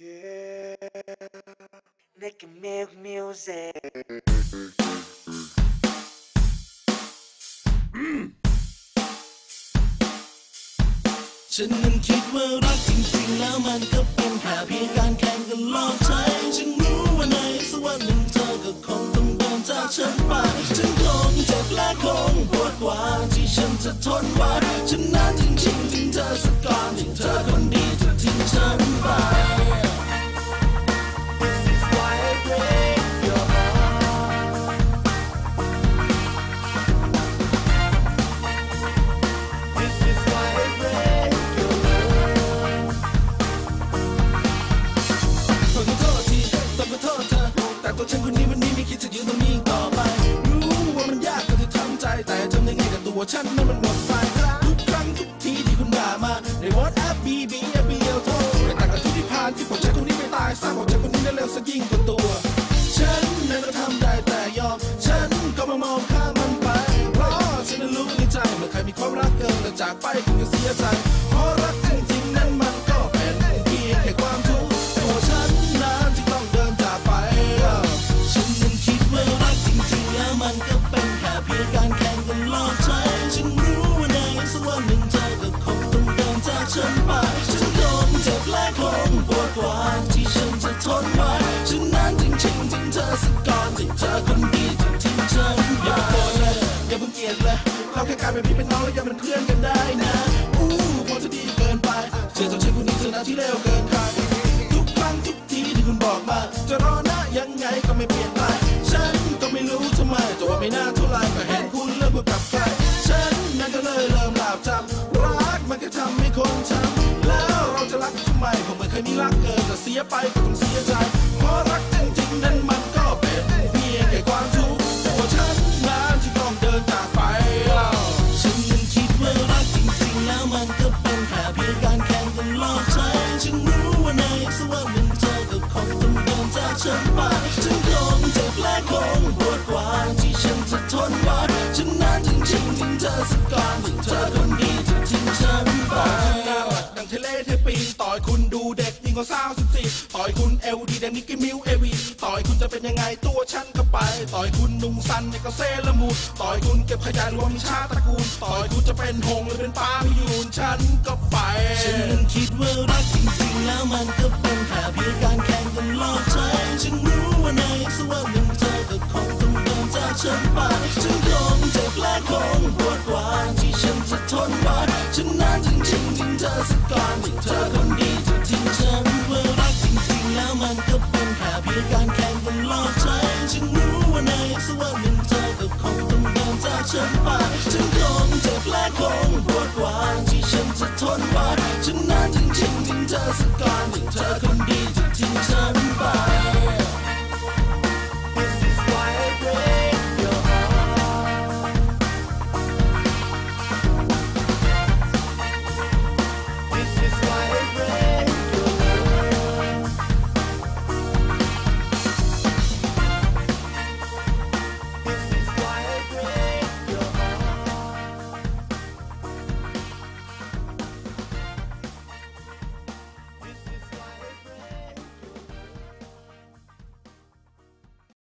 Yeah, making milk music. ฉันนั้นคิดว่ารักจริงๆแล้วมันก็เป็นแค่เพียงการแข่งกันลอกใจฉันรู้ว่าในสักวันหนึ่งเธอก็คงต้องเดินจากฉันไปฉันคงเจ็บและคงปวดกว่าที่ฉันจะทนไหวฉันนั้น ตัวฉันคนนี้วันนี้ไม่คิดจะยืนตรงนี้ต่อไป รู้ว่ามันยากก็จะทำใจ แต่ทำยังไงกับตัวฉันนั้นมันหมดไฟทุกครั้งทุกทีที่คุณด่ามา ในวอทแอปบีบีเอบีเอลโทรไม่ต่างกับทุกที่ผ่านที่ผมใจคนนี้ไม่ตาย สร้างผมใจคนนี้ได้เร็วซะยิ่งกว่าตัว ฉันนั้นก็ทำได้แต่ยอม ฉันก็มามองข้ามมันไป เพราะฉันนั้นรู้ในใจเมื่อใครมีความรักเกินแต่จากไปคงจะเสียใจ ฉันไป ฉันคงเจ็บและคงปวดกว่าที่ฉันจะทนไหวฉันนั้นจริงๆถึงเธอสักก่อนที่เธอคนดีจะทิ้งฉันอย่าโกรธเลยอย่าเพิ่งเกลียดเลยเราแค่กลายเป็นพี่เป็นน้องแล้วยังเป็นเพื่อนกันได้นะอู้พอจะดีเกินไปเจอตัวฉันคนนี้เธอหน้าที่เลวเกินไป เสียไปก็ต้องเสียใจเพราะรักจริงๆนั้นมันก็เป็นเพียงแค่ความทุกข์ตัวฉันนั้นที่ต้องเดินจากไปฉันนั้นคิดว่ารักจริงๆแล้วมันก็เป็นแค่เพียงการแข่งกันลอกใจฉันรู้ว่าในสักวันหนึ่งเธอก็คงต้องเดินจากฉันไปฉันคงเจ็บและคงปวดกว่าที่ฉันจะทนไหวฉันนั้นจริงๆถึงเธอสักก่อนถึงเธอคนดี เด็กยิ่งกว่าสาวสิบสี่ต่อยคุณเอลดีแดงนิกกี้มิวเอวีต่อยคุณจะเป็นยังไงตัวฉันก็ไป ต่อยคุณนุ่งสันในก็เซละมูดต่อยคุณเก็บขยะรวมชาติตระกูล ต่อยคุณจะเป็นหงหรือเป็นปลาพิยูนฉันก็ไป ฉันนั้นคิดว่ารักจริงๆแล้วมันก็เป็นแค่เพียงการแข่งกันลอกใจฉันรู้ว่าในสักวันหนึ่งเธอก็คงต้องเดินจากฉันไป แค่เพียงการแข่งบนโลกใจฉันรู้ว่าในสักวันหนึ่งเธอก็คงต้งเดินจากฉันไปฉันคงเจ็บและคงปวดหวานที่ฉันจะทนไว้ฉันนั้นจริงๆถึงเธอสักการถึงเธอ